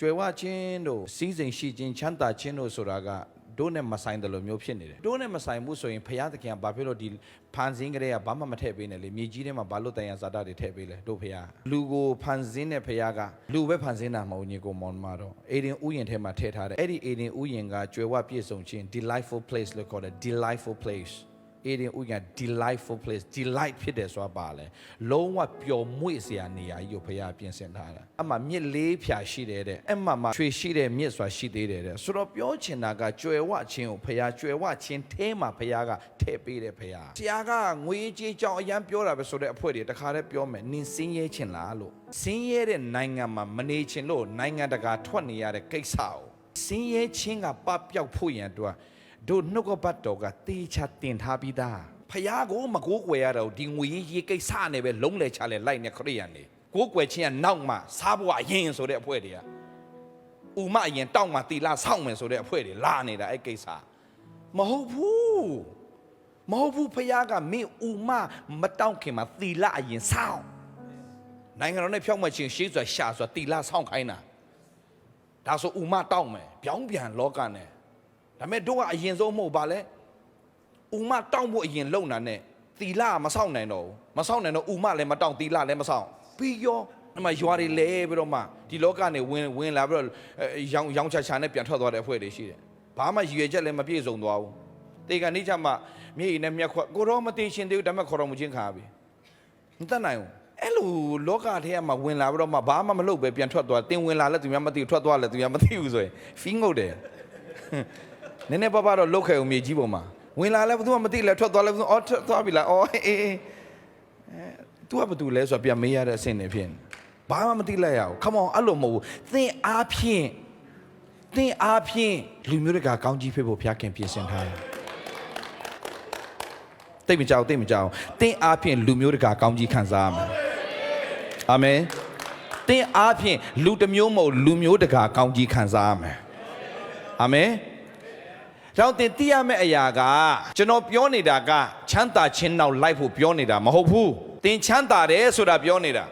ကြွယ်ဝခြင်းတို့စီးစိမ်ရှိခြင်းချမ်းသာခြင်းတို့ဆိုတာကတို့နဲ့မဆိုင်တယ်လို့မျိုးဖြစ်နေတယ်တို့နဲ့မဆိုင်ဘူးဆိုရင်ဘုရားသခင်ကဘာဖြစ်လို့ဒီဖန်ဆင်းကြတဲ့ကဘာမှမထည့်ပေးနဲ့လေမြေကြီးထဲမှာဘာလို့တန်ရဇာတာတွေထည့်ပေးလဲတို့ဘုရားလူကိုဖန်ဆင်းတဲ့ဘုရားကလူပဲဖန်ဆင်းတာမဟုတ်ညီကိုမောင်မတော့အေဒင်ဥယျာဉ်ထဲမှာထည့်ထားတယ်အဲ့ဒီအေဒင်ဥယျာဉ်ကကြွယ်ဝပြည့်စုံခြင်း delightful place လို့ခေါ်တယ် delightful place အေဒင်ဥယျာဉ် delightful place delight ဖြစ်တယ်ဆိုတာပါလေလုံးဝပျော်မွေ့စရာနေရာကြီးကိုဘုရားပြင်ဆင်ထားတာအမှမြစ်လေးဖြာရှိတယ်တဲ့အမှမှာချွေရှိတဲ့မြစ်ဆိုတာရှိသေးတယ်တဲ့ဆိုတော့ပြောချင်တာကကြွယ်ဝခြင်းကိုဘုရားကြွယ်ဝခြင်းထဲမှာဘုရားကထည့်ပေးတယ်ဘုရားဆရာကငွေကြေးကြောင်းအရန်ပြောတာပဲဆိုတဲ့အဖွဲ့တွေတခါတည်းပြောမယ်နင်စင်းရဲခြင်းလားလို့စင်းရဲတဲ့နိုင်ငံမှာမနေခြင်းလို့နိုင်ငံတကာထွက်နေရတဲ့ကိစ္စကိုစင်းရဲခြင်းကပပျောက်ဖို့ရန်အတွက် တို့နှုတ်ကပတ်တော်ကတေချာတင်ထားပြီးသားဖယားကိုမကိုးကွယ်ရတော့ဒီငွေရေးရေးကိစ္စနဲ့ပဲလုံးလဲချလဲလိုက်နေခရိယန်နေကိုးကွယ်ခြင်းကနောက်မှစားဖို့အရင်ဆိုတဲ့အဖွဲ့တွေကဥမအရင်တောက်မှတီလာဆောက်မယ်ဆိုတဲ့အဖွဲ့တွေလာနေတာအဲ့ကိစ္စမဟုတ်ဘူးမဟုတ်ဘူးဖယားကမင်းဥမမတောက်ခင်မှာတီလာအရင်ဆောက်နိုင်ငံတော်နဲ့ဖြောက်မှတ်ခြင်းရှိစွာရှာစွာတီလာဆောက်ခိုင်းတာဒါဆိုဥမတောက်မယ်ပြောင်းပြန်လောကနဲ့ ဒါပေမဲ့တို့ကအရင်ဆုံးမဟုတ်ပါလဲဥမတောင်းဖို့အရင်လုံတာနဲ့သီလကမဆောက်နိုင်တော့ဘူးမဆောက်နိုင်တော့ဥမလည်းမတောင်းသီလလည်းမဆောက်ပြီးရောအမရွာတွေလဲပြီးတော့မှဒီလောကနေဝင်ဝင်လာပြီးတော့အဲရောင်ရောင်ချာချာနဲ့ပြန်ထွက်သွားတဲ့အဖွဲ့တွေရှိတယ်ဘာမှရည်ရွယ်ချက်လည်းမပြည့်စုံသွားဘူးတေကန်နေချမှမြေကြီးနဲ့မြက်ခွက်ကိုတော့မသိရှင်သေးဘူးဒါပေမဲ့ခေါ်တော်မူခြင်းခါပြီမတတ်နိုင်ဘူးအဲ့လိုလောကထဲမှာဝင်လာပြီးတော့မှဘာမှမလုပ်ပဲပြန်ထွက်သွားတင်ဝင်လာလဲသူများမသိဘူးထွက်သွားလဲသူများမသိဘူးဆိုရင်ဖီးငုတ်တယ် နည်းနည်းပါးပါတော့လုတ်ခဲ့အောင်မြေကြီးပေါ်မှာဝင်လာလဲဘယ်သူမှမသိလဲထွက်သွားလဲဘယ်သူအော်ထွက်သွားပြီလားအော်အေးအေးအဲ तू ကဘာတူလဲဆိုတော့ပြန်မေးရတဲ့အဆင့်နေဖြစ်နေဘာမှမသိလိုက်ရဘူး come on အဲ့လိုမဟုတ်ဘူးသင်အားဖြင့်သင်အားဖြင့်လူမျိုးတွေကကောင်းကြီးဖြစ်ဖို့ဘုရားခင်ပြင်ဆင်ထားတယ်တိတ်မကြောက်တိတ်မကြောက်သင်အားဖြင့်လူမျိုးတွေကကောင်းကြီးခံစားရမယ်အာမင်သင်အားဖြင့်လူတစ်မျိုးမဟုတ်လူမျိုးတကာကောင်းကြီးခံစားရမယ်အာမင် တော့တင်သိရမယ့်အရာကကျွန်တော်ပြောနေတာကချမ်းသာခြင်းနောက်လိုက်ဖို့ပြောနေတာမဟုတ်ဘူးတင်ချမ်းသာတယ်ဆိုတာပြောနေတာ